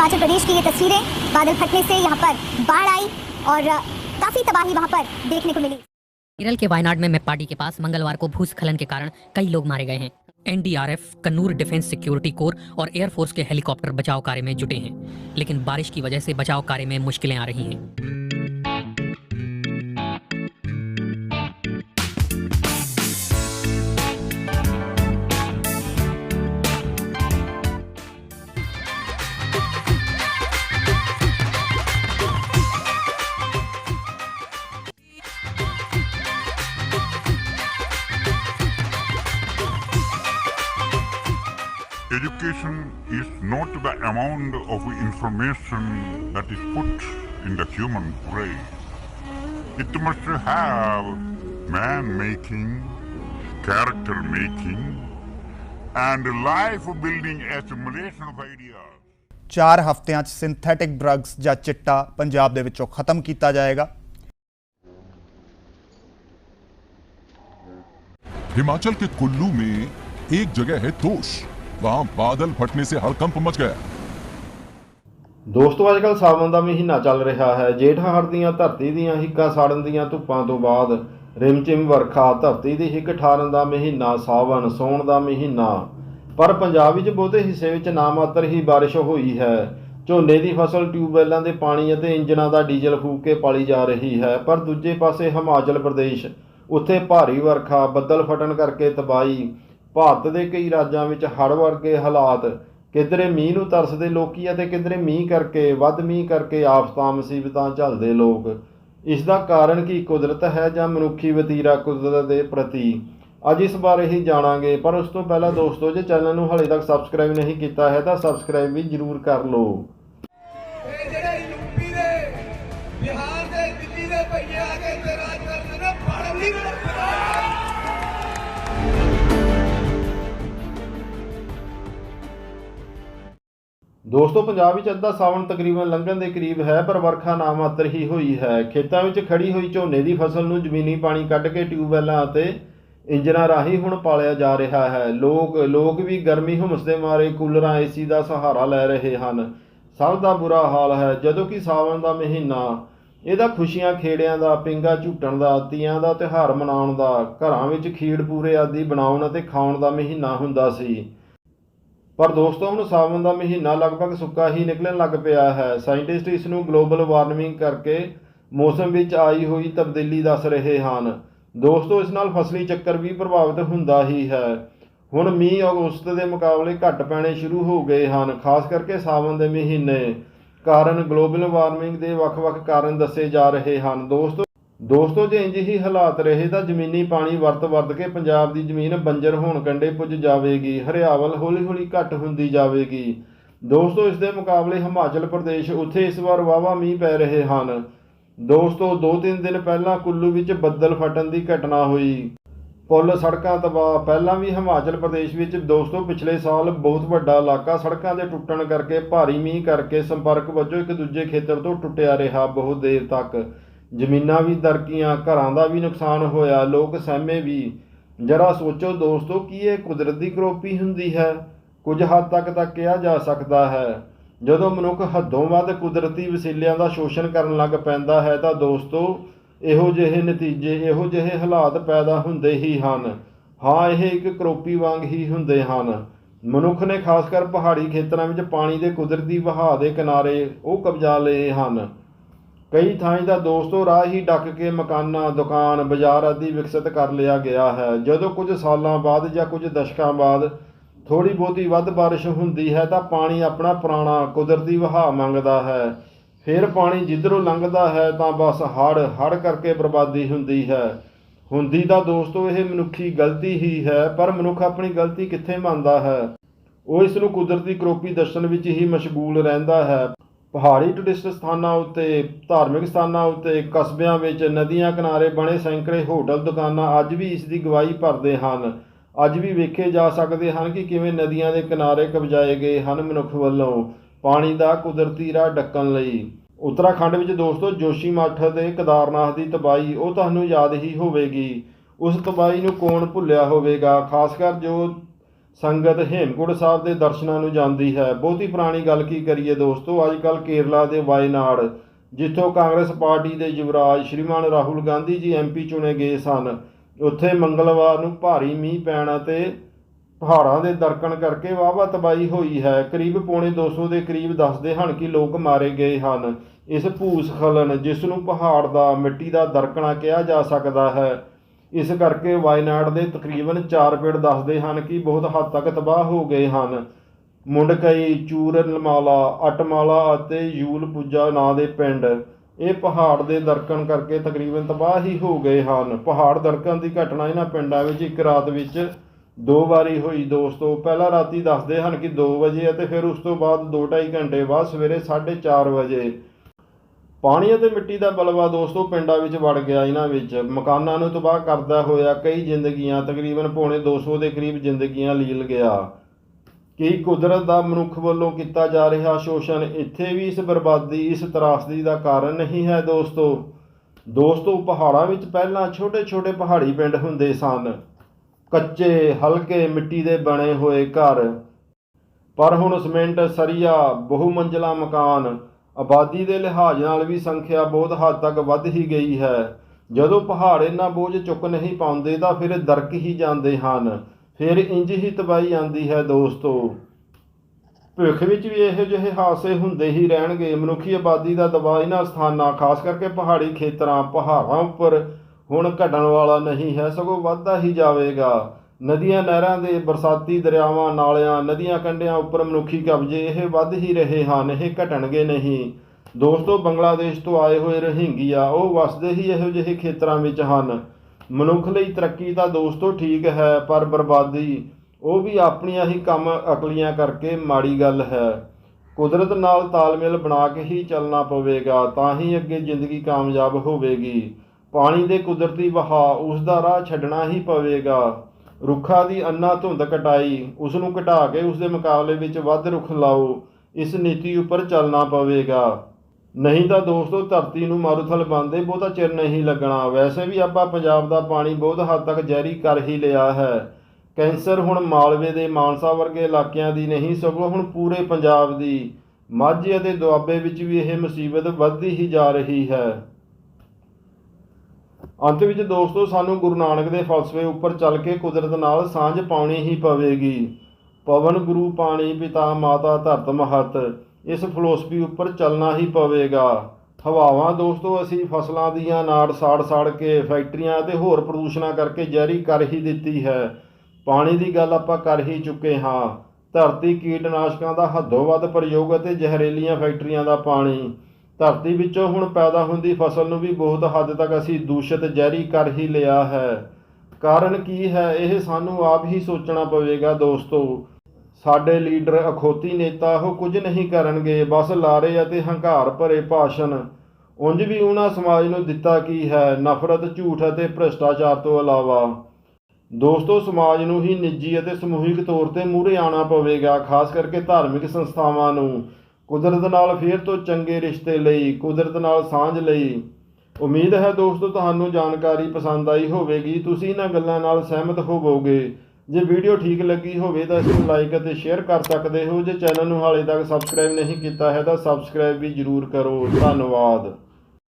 हिमाचल प्रदेश की ये तस्वीरें बादल फटने से यहाँ पर बाढ़ आई और काफ़ी तबाही वहाँ पर देखने को मिली। केरल के वायनाड में मेपाडी के पास मंगलवार को भूस्खलन के कारण कई लोग मारे गए हैं। NDRF, Kannur defence security corps और एयरफोर्स के हेलीकॉप्टर बचाव कार्य में जुटे हैं, लेकिन बारिश की वजह से बचाव कार्य में मुश्किलें आ रही हैं। Education is not the amount of information that is put in the human brain. It must have man making, character making, and life building assimilation of ideas. 4 ਹਫ਼ਤਿਆਂ 'ਚ ਸਿੰਥੈਟਿਕ ਡਰੱਗਸ ਜਾਂ ਚਿੱਟਾ ਪੰਜਾਬ ਦੇ ਵਿੱਚੋਂ ਖਤਮ ਕੀਤਾ ਜਾਏਗਾ हिमाचल के कुल्लू में एक जगह है तोश वहां बादल फटने से हड़कंप मच गया ਦੋਸਤੋ ਅੱਜਕੱਲ ਸਾਵਣ ਦਾ ਮਹੀਨਾ ਚੱਲ ਰਿਹਾ ਹੈ ਜੇਠ ਹੜ ਦੀਆਂ ਧਰਤੀ ਦੀਆਂ ਹਿੱਕਾਂ ਸਾੜਨ ਦੀਆਂ ਧੁੱਪਾਂ ਤੋਂ ਬਾਅਦ ਰਿਮਚਿਮ ਵਰਖਾ ਧਰਤੀ ਦੀ ਹਿੱਕ ਠਾਰਨ ਦਾ ਮਹੀਨਾ ਸਾਵਣ ਸੌਣ ਦਾ ਮਹੀਨਾ ਪਰ ਪੰਜਾਬ ਵਿੱਚ ਬਹੁਤੇ ਹਿੱਸੇ ਵਿੱਚ ਨਾ ਮਾਤਰ ਹੀ ਬਾਰਿਸ਼ ਹੋਈ ਹੈ ਝੋਨੇ ਦੀ ਫਸਲ ਟਿਊਬਵੈਲਾਂ ਦੇ ਪਾਣੀ ਅਤੇ ਇੰਜਨਾਂ ਦਾ ਡੀਜ਼ਲ ਫੂਕ ਕੇ ਪਾਲੀ ਜਾ ਰਹੀ ਹੈ ਪਰ ਦੂਜੇ ਪਾਸੇ ਹਿਮਾਚਲ ਪ੍ਰਦੇਸ਼ ਉੱਥੇ ਭਾਰੀ ਵਰਖਾ ਬੱਦਲ ਫਟਣ ਕਰਕੇ ਤਬਾਹੀ ਭਾਰਤ ਦੇ ਕਈ ਰਾਜਾਂ ਵਿੱਚ ਹੜ੍ਹ ਵਰਗੇ ਹਾਲਾਤ, ਕਿਧਰੇ ਮੀਂਹ ਨੂੰ ਤਰਸਦੇ ਲੋਕੀ ਅਤੇ ਕਿਧਰੇ ਮੀਂਹ ਕਰਕੇ, ਵੱਧ ਮੀਂਹ ਕਰਕੇ ਆਫਤਾਂ ਮੁਸੀਬਤਾਂ ਝੱਲਦੇ ਲੋਕ। ਇਸ ਦਾ ਕਾਰਨ ਕੀ ਕੁਦਰਤ ਹੈ ਜਾਂ ਮਨੁੱਖੀ ਵਤੀਰਾ ਕੁਦਰਤ ਦੇ ਪ੍ਰਤੀ? ਅੱਜ ਇਸ ਬਾਰੇ ਹੀ ਜਾਣਾਂਗੇ, ਪਰ ਉਸ ਤੋਂ ਪਹਿਲਾਂ ਦੋਸਤੋ, ਜੇ ਚੈਨਲ ਨੂੰ ਹਾਲੇ ਤੱਕ ਸਬਸਕ੍ਰਾਈਬ ਨਹੀਂ ਕੀਤਾ ਹੈ ਤਾਂ ਸਬਸਕ੍ਰਾਈਬ ਵੀ ਜਰੂਰ ਕਰ ਲਓ। ਦੋਸਤੋ, ਪੰਜਾਬ ਵਿੱਚ ਅੱਧਾ ਸਾਵਣ ਤਕਰੀਬਨ ਲੰਘਣ ਦੇ ਕਰੀਬ ਹੈ, ਪਰ ਵਰਖਾ ਨਾ ਮਾਤਰ ਹੀ ਹੋਈ ਹੈ। ਖੇਤਾਂ ਵਿੱਚ ਖੜੀ ਹੋਈ ਝੋਨੇ ਦੀ ਫਸਲ ਨੂੰ ਜ਼ਮੀਨੀ ਪਾਣੀ ਕੱਢ ਕੇ ਟਿਊਬਵੈਲਾਂ ਅਤੇ ਇੰਜਨਾਂ ਰਾਹੀਂ ਹੁਣ ਪਾਲਿਆ ਜਾ ਰਿਹਾ ਹੈ। ਲੋਕ ਲੋਕ ਵੀ ਗਰਮੀ ਹੁਮਸ ਦੇ ਮਾਰੇ ਕੂਲਰਾਂ ਏਸੀ ਦਾ ਸਹਾਰਾ ਲੈ ਰਹੇ ਹਨ। ਸਭ ਦਾ ਬੁਰਾ ਹਾਲ ਹੈ, ਜਦੋਂ ਕਿ ਸਾਵਣ ਦਾ ਮਹੀਨਾ, ਇਹਦਾ ਖੁਸ਼ੀਆਂ ਖੇੜਿਆਂ ਦਾ, ਪਿੰਗਾ ਝੂਟਣ ਦਾ, ਤੀਆਂ ਦਾ ਤਿਉਹਾਰ ਮਨਾਉਣ ਦਾ, ਘਰਾਂ ਵਿੱਚ ਖੀੜ ਪੂਰੇ ਆਦਿ ਬਣਾਉਣ ਅਤੇ ਖਾਣ ਦਾ ਮਹੀਨਾ ਹੁੰਦਾ ਸੀ। ਪਰ ਦੋਸਤੋ, ਹੁਣ ਸਾਵਣ ਦਾ ਮਹੀਨਾ ਲਗਭਗ ਸੁੱਕਾ ਹੀ ਨਿਕਲਣ ਲੱਗ ਪਿਆ ਹੈ। ਸਾਇੰਟਿਸਟ ਇਸ ਨੂੰ ਗਲੋਬਲ ਵਾਰਮਿੰਗ ਕਰਕੇ ਮੌਸਮ ਵਿੱਚ ਆਈ ਹੋਈ ਤਬਦੀਲੀ ਦੱਸ ਰਹੇ ਹਨ। ਦੋਸਤੋ, ਇਸ ਨਾਲ ਫਸਲੀ ਚੱਕਰ ਵੀ ਪ੍ਰਭਾਵਿਤ ਹੁੰਦਾ ਹੀ ਹੈ। ਹੁਣ ਮੀਂਹ ਅਗਸਤ ਦੇ ਮੁਕਾਬਲੇ ਘੱਟ ਪੈਣੇ ਸ਼ੁਰੂ ਹੋ ਗਏ ਹਨ, ਖਾਸ ਕਰਕੇ ਸਾਵਣ ਦੇ ਮਹੀਨੇ ਕਾਰਨ ਗਲੋਬਲ ਵਾਰਮਿੰਗ ਦੇ ਵੱਖ-ਵੱਖ ਕਾਰਨ ਦੱਸੇ ਜਾ ਰਹੇ ਹਨ। ਦੋਸਤੋ ਦੋਸਤੋ, ਜੇ ਇੰਜ ਹੀ ਹਾਲਾਤ ਰਹੇ ਤਾਂ ਜ਼ਮੀਨੀ ਪਾਣੀ ਵਰਤ ਵਰਤ ਕੇ ਪੰਜਾਬ ਦੀ ਜ਼ਮੀਨ ਬੰਜਰ ਹੋਣ ਕੰਡੇ ਪੁੱਜ ਜਾਵੇਗੀ, ਹਰਿਆਵਲ ਹੌਲੀ-ਹੌਲੀ ਘੱਟ ਹੁੰਦੀ ਜਾਵੇਗੀ। ਦੋਸਤੋ, ਇਸ ਦੇ ਮੁਕਾਬਲੇ ਹਿਮਾਚਲ ਪ੍ਰਦੇਸ਼ ਉੱਥੇ ਇਸ ਵਾਰ ਵਾਵਾ ਮੀਂਹ ਪੈ ਰਹੇ ਹਨ। ਦੋਸਤੋ 2-3 ਦਿਨ ਪਹਿਲਾਂ ਕੁੱਲੂ ਵਿੱਚ ਬੱਦਲ ਫਟਣ ਦੀ ਘਟਨਾ ਹੋਈ। ਪੁੱਲ, ਸੜਕਾਂ, ਤਬਾਹ, ਪਹਿਲਾਂ ਵੀ ਹਿਮਾਚਲ ਪ੍ਰਦੇਸ਼ ਵਿੱਚ ਦੋਸਤੋ ਪਿਛਲੇ ਸਾਲ ਬਹੁਤ ਵੱਡਾ ਇਲਾਕਾ, ਸੜਕਾਂ ਦੇ ਟੁੱਟਣ ਕਰਕੇ ਭਾਰੀ ਮੀਂਹ ਕਰਕੇ ਸੰਪਰਕ ਵਜੋਂ ਇੱਕ ਦੂਜੇ ਖੇਤਰ ਤੋਂ ਟੁੱਟਿਆ ਰਿਹਾ ਬਹੁਤ ਦੇਰ ਤੱਕ। ਜ਼ਮੀਨਾਂ ਵੀ ਦਰਕੀਆਂ ਘਰਾਂ ਦਾ ਵੀ ਨੁਕਸਾਨ ਹੋਇਆ, ਲੋਕ ਸਹਿਮੇ ਵੀ। ਜਰਾ ਸੋਚੋ ਦੋਸਤੋ, ਕਿ ਇਹ ਕੁਦਰਤੀ ਕਰੋਪੀ ਹੁੰਦੀ ਹੈ? ਕੁਝ ਹੱਦ ਤੱਕ ਤਾਂ ਕਿਹਾ ਜਾ ਸਕਦਾ ਹੈ। ਜਦੋਂ ਮਨੁੱਖ ਹੱਦੋਂ ਵੱਧ ਕੁਦਰਤੀ ਵਸੀਲਿਆਂ ਦਾ ਸ਼ੋਸ਼ਣ ਕਰਨ ਲੱਗ ਪੈਂਦਾ ਹੈ, ਤਾਂ ਦੋਸਤੋ, ਇਹੋ ਜਿਹੇ ਨਤੀਜੇ, ਇਹੋ ਜਿਹੇ ਹਾਲਾਤ ਪੈਦਾ ਹੁੰਦੇ ਹੀ ਹਨ। ਹਾਂ, ਇਹ ਇੱਕ ਕਰੋਪੀ ਵਾਂਗ ਹੀ ਹੁੰਦੇ ਹਨ। ਮਨੁੱਖ ਨੇ ਖਾਸ ਕਰ ਪਹਾੜੀ ਖੇਤਰਾਂ ਵਿੱਚ ਪਾਣੀ ਦੇ ਕੁਦਰਤੀ ਵਹਾਅ ਦੇ ਕਿਨਾਰੇ ਉਹ ਕਬਜ਼ਾ ਲਏ ਹਨ। ਕਈ ਥਾਈਂ ਦਾ ਦੋਸਤੋ ਰਾਹ ਹੀ ਡੱਕ ਕੇ ਮਕਾਨਾਂ, ਦੁਕਾਨ, ਬਾਜ਼ਾਰ ਆਦਿ ਵਿਕਸਿਤ ਕਰ ਲਿਆ ਗਿਆ ਹੈ। ਜਦੋਂ ਕੁਝ ਸਾਲਾਂ ਬਾਅਦ ਜਾਂ ਕੁਝ ਦਸ਼ਕਾਂ ਬਾਅਦ ਥੋੜੀ ਬਹੁਤੀ ਵੱਧ ਬਾਰਿਸ਼ ਹੁੰਦੀ ਹੈ ਤਾਂ ਪਾਣੀ ਆਪਣਾ ਪੁਰਾਣਾ, ਕੁਦਰਤੀ ਵਹਾਅ ਮੰਗਦਾ ਹੈ। ਫਿਰ ਪਾਣੀ ਜਿੱਧਰੋਂ ਲੰਘਦਾ ਹੈ ਤਾਂ ਬਸ ਹੜ ਹੜ ਕਰਕੇ ਬਰਬਾਦੀ ਹੁੰਦੀ ਹੈ। ਹੁੰਦੀ ਤਾਂ ਦੋਸਤੋ ਇਹ ਮਨੁੱਖੀ ਗਲਤੀ ਹੀ ਹੈ, ਪਰ ਮਨੁੱਖ ਆਪਣੀ ਗਲਤੀ ਕਿੱਥੇ ਮੰਨਦਾ ਹੈ? ਉਹ ਇਸ ਨੂੰ ਕੁਦਰਤੀ ਕਰੋਪੀ ਦਰਸ਼ਨ ਵਿੱਚ ਹੀ ਮਸ਼ਗੂਲ ਰਹਿੰਦਾ ਹੈ। ਪਹਾੜੀ ਟੂਰਿਸਟ ਸਥਾਨਾਂ ਉੱਤੇ, ਧਾਰਮਿਕ ਸਥਾਨਾਂ ਉੱਤੇ, ਕਸਬਿਆਂ ਵਿੱਚ, ਨਦੀਆਂ ਕਿਨਾਰੇ ਬਣੇ ਸੈਂਕੜੇ ਹੋਟਲ ਦੁਕਾਨਾਂ ਅੱਜ ਵੀ ਇਸ ਦੀ ਗਵਾਹੀ ਭਰਦੇ ਹਨ। ਅੱਜ ਵੀ ਵੇਖੇ ਜਾ ਸਕਦੇ ਹਨ ਕਿ ਕਿਵੇਂ ਨਦੀਆਂ ਦੇ ਕਿਨਾਰੇ ਕਬਜ਼ਾਏ ਗਏ ਹਨ ਮਨੁੱਖ ਵੱਲੋਂ ਪਾਣੀ ਦਾ ਕੁਦਰਤੀ ਰਾਹ ਡੱਕਣ ਲਈ। ਉੱਤਰਾਖੰਡ ਵਿੱਚ ਦੋਸਤੋ ਜੋਸ਼ੀ ਮੱਠ ਤੇ ਕੇਦਾਰਨਾਥ ਦੀ ਤਬਾਹੀ, ਉਹ ਤੁਹਾਨੂੰ ਯਾਦ ਹੀ ਹੋਵੇਗੀ। ਉਸ ਤਬਾਹੀ ਨੂੰ ਕੌਣ ਭੁੱਲਿਆ ਹੋਵੇਗਾ? ਖਾਸ ਕਰ ਜੋ ਸੰਗਤ ਹੇਮਕੁੰਟ ਸਾਹਿਬ ਦੇ ਦਰਸ਼ਨਾਂ ਨੂੰ ਜਾਂਦੀ ਹੈ। ਬਹੁਤੀ ਪੁਰਾਣੀ ਗੱਲ ਕੀ ਕਰੀਏ ਦੋਸਤੋ? ਅੱਜ ਕੱਲ ਕੇਰਲਾ ਦੇ ਵਾਇਨਾੜ ਜਿੱਥੋਂ ਕਾਂਗਰਸ ਪਾਰਟੀ ਦੇ ਯੁਵਰਾਜ ਸ਼੍ਰੀਮਾਨ ਰਾਹੁਲ ਗਾਂਧੀ ਜੀ ਐਮਪੀ ਚੁਣੇ ਗਏ ਸਨ। ਉੱਥੇ ਮੰਗਲਵਾਰ ਨੂੰ ਭਾਰੀ ਮੀਂਹ ਪੈਣ ਅਤੇ ਪਹਾੜਾਂ ਦੇ ਦਰਕਣ ਕਰਕੇ ਵਾਹਵਾ ਤਬਾਹੀ ਹੋਈ ਹੈ। ਕਰੀਬ ਪੌਣੇ 200 ਦੇ ਕਰੀਬ ਦੱਸਦੇ ਹਨ ਕਿ ਲੋਕ ਮਾਰੇ ਗਏ ਹਨ। ਇਸ ਭੂਸਖਲਨ, ਜਿਸ ਨੂੰ ਪਹਾੜ ਦਾ, ਮਿੱਟੀ ਦਾ ਦਰਕਣਾ ਕਿਹਾ ਜਾ ਸਕਦਾ ਹੈ। ਇਸ ਕਰਕੇ ਵਾਇਨਾਡ ਦੇ ਤਕਰੀਬਨ 4 ਪਿੰਡ ਦੱਸਦੇ ਹਨ ਕਿ ਬਹੁਤ ਹੱਦ ਤੱਕ ਤਬਾਹ ਹੋ ਗਏ ਹਨ। ਮੁੰਡਕਈ, ਚੂਰਨਮਾਲਾ, ਅਟਮਾਲਾ ਅਤੇ ਯੂਲ ਪੁੱਜਾ ਨਾਂ ਦੇ ਪਿੰਡ। ਇਹ ਪਹਾੜ ਦੇ ਦਰਕਣ ਕਰਕੇ ਤਕਰੀਬਨ ਤਬਾਹ ਹੀ ਹੋ ਗਏ ਹਨ। ਪਹਾੜ ਦਰਕਣ ਦੀ ਘਟਨਾ ਇਹਨਾਂ ਪਿੰਡਾਂ ਵਿੱਚ ਇੱਕ ਰਾਤ ਵਿੱਚ ਦੋ ਵਾਰੀ ਹੋਈ। ਦੋਸਤੋ, ਪਹਿਲਾਂ ਰਾਤੀ ਦੱਸਦੇ ਹਨ ਕਿ 2 ਵਜੇ ਅਤੇ ਫਿਰ ਉਸ ਤੋਂ ਬਾਅਦ 2.5 ਘੰਟੇ ਬਾਅਦ ਸਵੇਰੇ 4:30 ਵਜੇ ਪਾਣੀ ਅਤੇ ਮਿੱਟੀ ਦਾ ਬਲਵਾ ਦੋਸਤੋ, ਪਿੰਡਾਂ ਵਿੱਚ ਵੜ ਗਿਆ ਇਹਨਾਂ ਵਿੱਚ। ਮਕਾਨਾਂ ਨੂੰ ਤਬਾਹ ਕਰਦਾ ਹੋਇਆ ਕਈ ਜ਼ਿੰਦਗੀਆਂ, ਤਕਰੀਬਨ ਪੌਣੇ 200 ਦੇ ਕਰੀਬ ਜ਼ਿੰਦਗੀਆਂ ਲੀਲ ਗਿਆ। ਕਿ ਕੁਦਰਤ ਦਾ ਮਨੁੱਖ ਵੱਲੋਂ ਕੀਤਾ ਜਾ ਰਿਹਾ ਸ਼ੋਸ਼ਣ ਇੱਥੇ ਵੀ ਇਸ ਬਰਬਾਦੀ, ਇਸ ਤਰਾਸਦੀ ਦਾ ਕਾਰਨ ਨਹੀਂ ਹੈ ਦੋਸਤੋ? ਦੋਸਤੋ, ਪਹਾੜਾਂ ਵਿੱਚ ਪਹਿਲਾਂ ਛੋਟੇ-ਛੋਟੇ ਪਹਾੜੀ ਪਿੰਡ ਹੁੰਦੇ ਸਨ। ਕੱਚੇ, ਹਲਕੇ ਮਿੱਟੀ ਦੇ ਬਣੇ ਹੋਏ ਘਰ। ਪਰ ਹੁਣ ਸੀਮੈਂਟ, ਸਰੀਆ ਬਹੁ ਮੰਜ਼ਲਾ ਮਕਾਨ ਆਬਾਦੀ ਦੇ ਲਿਹਾਜ਼ ਨਾਲ ਵੀ ਸੰਖਿਆ ਬਹੁਤ ਹੱਦ ਤੱਕ ਵੱਧ ਹੀ ਗਈ ਹੈ। ਜਦੋਂ ਪਹਾੜ ਇੰਨਾ ਬੋਝ ਚੁੱਕ ਨਹੀਂ ਪਾਉਂਦੇ ਤਾਂ ਫਿਰ ਦਰਕ ਹੀ ਜਾਂਦੇ ਹਨ। ਫਿਰ ਇੰਜ ਹੀ ਤਬਾਹੀ ਆਂਦੀ ਹੈ ਦੋਸਤੋ। ਭਵਿੱਖ ਵਿੱਚ ਵੀ ਇਹੋ ਜਿਹੇ ਹਾਦਸੇ ਹੁੰਦੇ ਹੀ ਰਹਿਣਗੇ। ਮਨੁੱਖੀ ਆਬਾਦੀ ਦਾ ਦਬਾਅ ਇਹਨਾਂ ਸਥਾਨਾਂ ਖਾਸ ਕਰਕੇ ਪਹਾੜੀ ਖੇਤਰਾਂ, ਪਹਾੜਾਂ ਉੱਪਰ ਹੁਣ ਘਟਣ ਵਾਲਾ ਨਹੀਂ ਹੈ, ਸਗੋਂ ਵੱਧਦਾ ਹੀ ਜਾਵੇਗਾ। ਨਦੀਆਂ ਨਹਿਰਾਂ ਦੇ ਬਰਸਾਤੀ ਦਰਿਆਵਾਂ, ਨਾਲਿਆਂ, ਨਦੀਆਂ ਕੰਢਿਆਂ ਉੱਪਰ ਮਨੁੱਖੀ ਕਬਜ਼ੇ ਇਹ ਵੱਧ ਹੀ ਰਹੇ ਹਨ, ਇਹ ਘਟਣਗੇ ਨਹੀਂ। ਦੋਸਤੋ, ਬੰਗਲਾਦੇਸ਼ ਤੋਂ ਆਏ ਹੋਏ ਰੋਹਿੰਗੀਆ ਉਹ ਵਸਦੇ ਹੀ ਇਹੋ ਜਿਹੇ ਖੇਤਰਾਂ ਵਿੱਚ ਹਨ। ਮਨੁੱਖ ਲਈ ਤਰੱਕੀ ਤਾਂ ਦੋਸਤੋ ਠੀਕ ਹੈ, ਪਰ ਬਰਬਾਦੀ, ਉਹ ਵੀ ਆਪਣੀਆਂ ਹੀ ਕੰਮ ਅਕਲੀਆਂ ਕਰਕੇ ਮਾੜੀ ਗੱਲ ਹੈ। ਕੁਦਰਤ ਨਾਲ ਤਾਲਮੇਲ ਬਣਾ ਕੇ ਹੀ ਚੱਲਣਾ ਪਵੇਗਾ, ਤਾਂ ਹੀ ਅੱਗੇ ਜ਼ਿੰਦਗੀ ਕਾਮਯਾਬ ਹੋਵੇਗੀ। ਪਾਣੀ ਦੇ ਕੁਦਰਤੀ ਵਹਾਅ, ਉਸ ਦਾ ਰਾਹ ਛੱਡਣਾ ਹੀ ਪਵੇਗਾ। ਰੁੱਖਾਂ ਦੀ ਅੰਨਾ ਧੁੰਦ ਕਟਾਈ ਉਸ ਨੂੰ ਘਟਾ ਕੇ ਉਸ ਦੇ ਮੁਕਾਬਲੇ ਵਿੱਚ ਵੱਧ ਰੁੱਖ ਲਾਓ, ਇਸ ਨੀਤੀ ਉੱਪਰ ਚੱਲਣਾ ਪਵੇਗਾ। ਨਹੀਂ ਤਾਂ ਦੋਸਤੋ, ਧਰਤੀ ਨੂੰ ਮਾਰੂਥਲ ਬੰਦੇ ਬਹੁਤਾ ਚਿਰ ਨਹੀਂ ਲੱਗਣਾ। ਵੈਸੇ ਵੀ ਆਪਾਂ ਪੰਜਾਬ ਦਾ ਪਾਣੀ ਬਹੁਤ ਹੱਦ ਤੱਕ ਜ਼ਹਿਰੀ ਕਰ ਹੀ ਲਿਆ ਹੈ। ਕੈਂਸਰ ਹੁਣ ਮਾਲਵੇ ਦੇ ਮਾਨਸਾ ਵਰਗੇ ਇਲਾਕਿਆਂ ਦੀ ਨਹੀਂ, ਸਗੋਂ ਹੁਣ ਪੂਰੇ ਪੰਜਾਬ ਦੀ। ਮਾਝੇ ਅਤੇ ਦੁਆਬੇ ਵਿੱਚ ਵੀ ਇਹ ਮੁਸੀਬਤ ਵੱਧਦੀ ਹੀ ਜਾ ਰਹੀ ਹੈ। ਅੰਤ ਵਿੱਚ ਦੋਸਤੋ, ਸਾਨੂੰ ਗੁਰੂ ਨਾਨਕ ਦੇ ਫਲਸਫੇ ਉੱਪਰ ਚੱਲ ਕੇ ਕੁਦਰਤ ਨਾਲ ਸਾਂਝ ਪਾਉਣੀ ਹੀ ਪਵੇਗੀ। ਪਵਨ ਗੁਰੂ ਪਾਣੀ ਪਿਤਾ ਮਾਤਾ ਧਰਤ ਮਹਤ, ਇਸ ਫਿਲਾਸਫੀ ਉੱਪਰ ਚੱਲਣਾ ਹੀ ਪਵੇਗਾ। ਹਵਾਵਾਂ ਦੋਸਤੋ, ਅਸੀਂ ਫਸਲਾਂ ਦੀਆਂ ਨਾੜ ਸਾੜ ਸਾੜ ਕੇ ਫੈਕਟਰੀਆਂ ਅਤੇ ਹੋਰ ਪ੍ਰਦੂਸ਼ਣਾਂ ਕਰਕੇ ਜ਼ਹਿਰੀ ਕਰ ਹੀ ਦਿੱਤੀ ਹੈ। ਪਾਣੀ ਦੀ ਗੱਲ ਆਪਾਂ ਕਰ ਹੀ ਚੁੱਕੇ ਹਾਂ। ਧਰਤੀ ਕੀਟਨਾਸ਼ਕਾਂ ਦਾ ਹੱਦੋਂ ਵੱਧ ਪ੍ਰਯੋਗ ਅਤੇ ਜ਼ਹਿਰੀਲੀਆਂ ਫੈਕਟਰੀਆਂ ਦਾ ਪਾਣੀ। ਧਰਤੀ ਵਿੱਚੋਂ ਹੁਣ ਪੈਦਾ ਹੁੰਦੀ ਫਸਲ ਨੂੰ ਵੀ ਬਹੁਤ ਹੱਦ ਤੱਕ ਅਸੀਂ ਦੂਸ਼ਿਤ ਜ਼ਹਿਰੀ ਕਰ ਹੀ ਲਿਆ ਹੈ। ਕਾਰਨ ਕੀ ਹੈ, ਇਹ ਸਾਨੂੰ ਆਪ ਹੀ ਸੋਚਣਾ ਪਵੇਗਾ ਦੋਸਤੋ। ਸਾਡੇ ਲੀਡਰ, ਅਖੋਤੀ ਨੇਤਾ ਉਹ ਕੁਝ ਨਹੀਂ ਕਰਨਗੇ, ਬਸ ਲਾਰੇ ਅਤੇ ਹੰਕਾਰ ਭਰੇ ਭਾਸ਼ਣ। ਉਂਝ ਵੀ ਉਹਨਾਂ ਸਮਾਜ ਨੂੰ ਦਿੱਤਾ ਕੀ ਹੈ, ਨਫ਼ਰਤ, ਝੂਠ ਅਤੇ ਭ੍ਰਿਸ਼ਟਾਚਾਰ ਤੋਂ ਇਲਾਵਾ। ਦੋਸਤੋ, ਸਮਾਜ ਨੂੰ ਹੀ ਨਿੱਜੀ ਅਤੇ ਸਮੂਹਿਕ ਤੌਰ ਤੇ ਮੂਹਰੇ ਆਉਣਾ ਪਵੇਗਾ, ਖਾਸ ਕਰਕੇ ਧਾਰਮਿਕ ਸੰਸਥਾਵਾਂ ਨੂੰ। ਕੁਦਰਤ ਨਾਲ ਫੇਰ ਤੋਂ ਚੰਗੇ ਰਿਸ਼ਤੇ ਲਈ, ਕੁਦਰਤ ਨਾਲ ਸਾਂਝ ਲਈ। ਉਮੀਦ ਹੈ ਦੋਸਤੋ, ਤੁਹਾਨੂੰ ਜਾਣਕਾਰੀ ਪਸੰਦ ਆਈ ਹੋਵੇਗੀ। ਤੁਸੀਂ ਇਹਨਾਂ ਗੱਲਾਂ ਨਾਲ ਸਹਿਮਤ ਹੋਵੋਗੇ। ਜੇ ਵੀਡੀਓ ਠੀਕ ਲੱਗੀ ਹੋਵੇ ਤਾਂ ਇਸ ਨੂੰ ਲਾਈਕ ਅਤੇ ਸ਼ੇਅਰ ਕਰ ਸਕਦੇ ਹੋ। ਜੇ ਚੈਨਲ ਨੂੰ ਹਾਲੇ ਤੱਕ ਸਬਸਕ੍ਰਾਈਬ ਨਹੀਂ ਕੀਤਾ ਹੈ ਤਾਂ ਸਬਸਕ੍ਰਾਈਬ ਵੀ ਜਰੂਰ ਕਰੋ। ਧੰਨਵਾਦ।